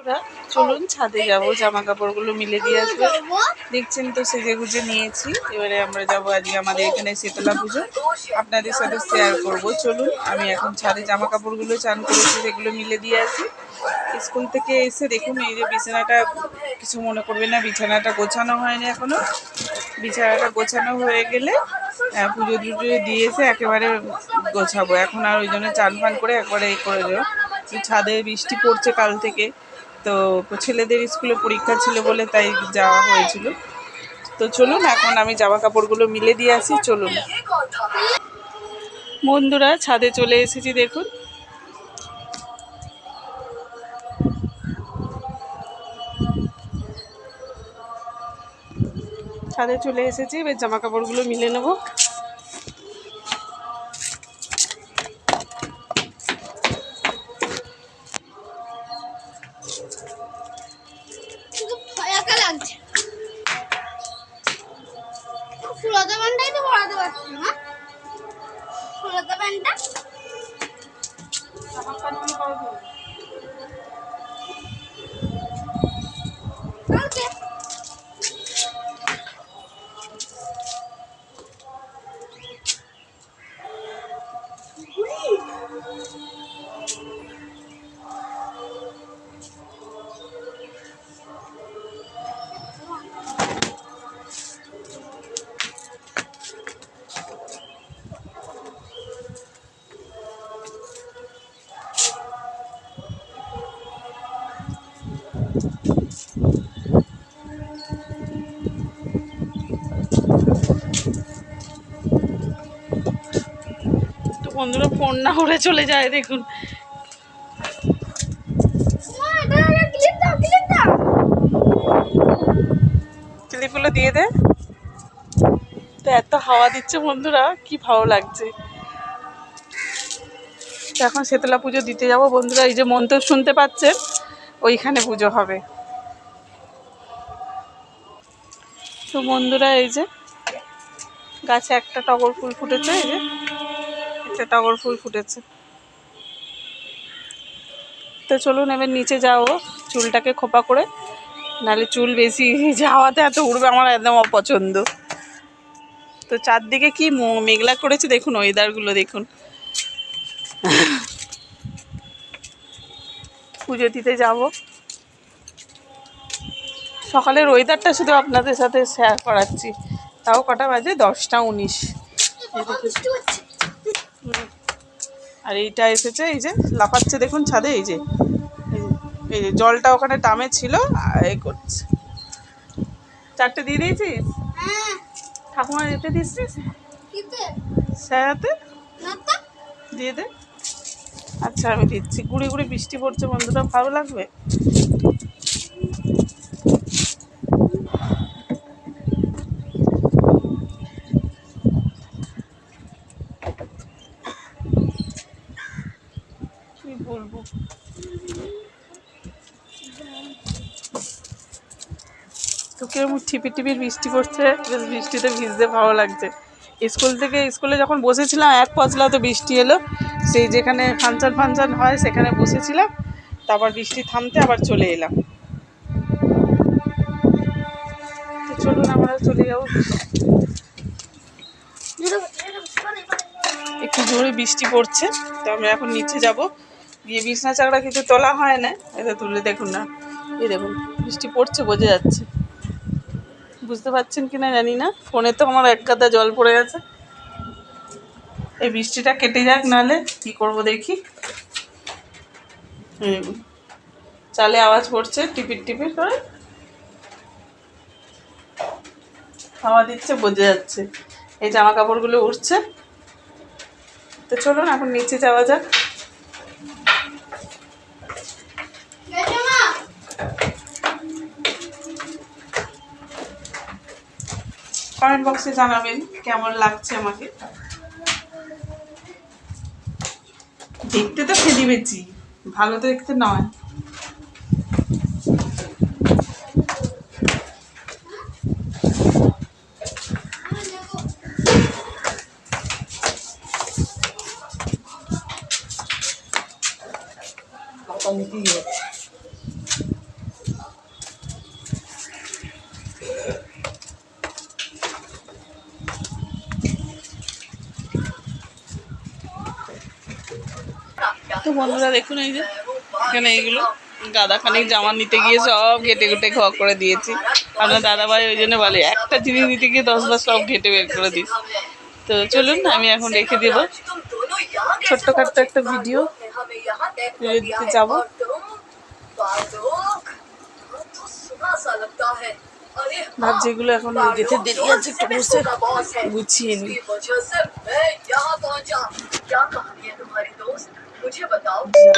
বন্ধুরা, চলুন ছাদে যাব জামা কাপড়গুলো মিলে দিয়ে আসব। দেখছেন তো সেজে গুজে নিয়েছি। এবারে আমরা যাব আজকে আমাদের এখানে শীতলা পুজো। আপনাদের সাথে শেয়ার করব। চলুন আমি এখন ছাদে জামা কাপড়গুলো চান করেছি সেগুলো মিলে দিয়ে আসি। স্কুল থেকে এসে দেখুন এই যে বিছানাটা কিছু মনে করবে না বিছানাটা গোছানো হয়নি এখনও। বিছানাটা গোছানো হয়ে গেলে পুজো টুজো দিয়ে এসে একেবারে গোছাবো। এখন আর ওই জন্য চান ফান করে একবারে এ করে দেবো। ছাদে বৃষ্টি পড়ছে কাল থেকে। তো ছেলেদের স্কুলে পরীক্ষা ছিল বলে তাই যাওয়া হয়েছিল। তো চলুন, এখন আমি জামা কাপড়গুলো মিলে দিয়ে আসি, চলুন। বন্ধুরা, ছাদে চলে এসেছি, দেখুন। ছাদে চলে এসেছি, এবার জামা কাপড়গুলো মিলে নেব। ফুলতা প্যান্টটাই তো পড়াতে পারছি না। ফুলতা প্যান্টটা বন্ধুরা ফোন না করে চলে যায়, দেখুন। ক্লিপগুলো দিয়ে দে। তো এত হাওয়া দিচ্ছে বন্ধুরা, কি ভালো লাগছে। এখন শেতলা পুজো দিতে যাব বন্ধুরা, এই যে মন্ত্র শুনতে পাচ্ছেন, ওইখানে পুজো হবে। তো বন্ধুরা, এই যে গাছে একটা টগর ফুল ফুটেছে, এই যে। একটা টগর ফুল ফুটেছে। তো চলুন এবার নিচে যাও, চুলটাকে খোপা করে। নাহলে চুল বেশি যাওয়াতে এত উড়বে, আমার একদম অপছন্দ। তো চারদিকে কি মেঘলা করেছে, দেখুন ওয়েদারগুলো দেখুন। পুজো দিতে যাব। সকালের ওয়েদারটা শুধু আপনাদের সাথে শেয়ার করাচ্ছি। তাও কটা বাজে? দশটা উনিশ। হচ্ছে। আর এইটা এসেছে এই যে লাফাচ্ছে দেখুন ছাদে এই যে এই যে, জলটা ওখানে টামে ছিল এই করছে। চারটে দিয়ে দিয়েছিস? হ্যাঁ। ঠাকুমা যেতে দিচ্ছিস স্যারাতে? দিয়ে দে। আচ্ছা আমি দিচ্ছি। গুড়ি গুড়ি বৃষ্টি পড়ছে বন্ধুরা ভালো লাগবে কি বলব। তো কীরকম টিপি টিপির বৃষ্টি পড়ছে, বেশ বৃষ্টিতে ভিজতে ভালো লাগছে। স্কুল থেকে, স্কুলে যখন বসেছিলাম, এক পচলা তো বৃষ্টি এলো, সেই যেখানে ফাংশন ফাংশন হয়, সেখানে বসেছিলাম, তারপর বৃষ্টি থামতে আবার চলে এলাম। তো চলুন, আমরা চলে যাব। একটু জোরে বৃষ্টি পড়ছে, তো আমরা এখন নিচে যাব। গিয়ে বিছনা চাকরা কিছু তোলা হয় না। এটা তুলে দেখুন না। এই দেখুন, বৃষ্টি পড়ছে, বোঝা যাচ্ছে। বুঝতে পারছেন কি না জানি না। ফোনে তো আমার এক গাদা জল পড়ে গেছে এই বৃষ্টিটা কেটে যাক, নাহলে কি করব দেখি। চালে আওয়াজ পড়ছে, টিপির টিপির করে। হাওয়া দিচ্ছে, বোঝা যাচ্ছে। এই জামা কাপড়গুলো উঠছে তো চলুন, এখন নিচে যাওয়া যাক। কমেন্ট বক্সে জানাবেন কেমন লাগছে আমাকে। দেখতে তো খেলি বেচি ভালো তো দেখতে নয়। তো বন্ধুরা দেখুন এই যে, এখানে এইগুলো। গাদা খানিক জামা নিতে গিয়ে সব ঘেটে ঘুটে ঘ করে দিয়েছি। আপনার দাদাভাই ওই জন্য বলে, একটা জিনিস নিতে গিয়ে দশবার সব ঘেটে বের করে দিস। তো চলুন, আমি এখন রেখে দেব। ছোট্টখাট্ট একটা ভিডিও। দিতে যাব। ভাবছি এগুলো এখন দেরি আছে একটু গুছিয়ে নি Would?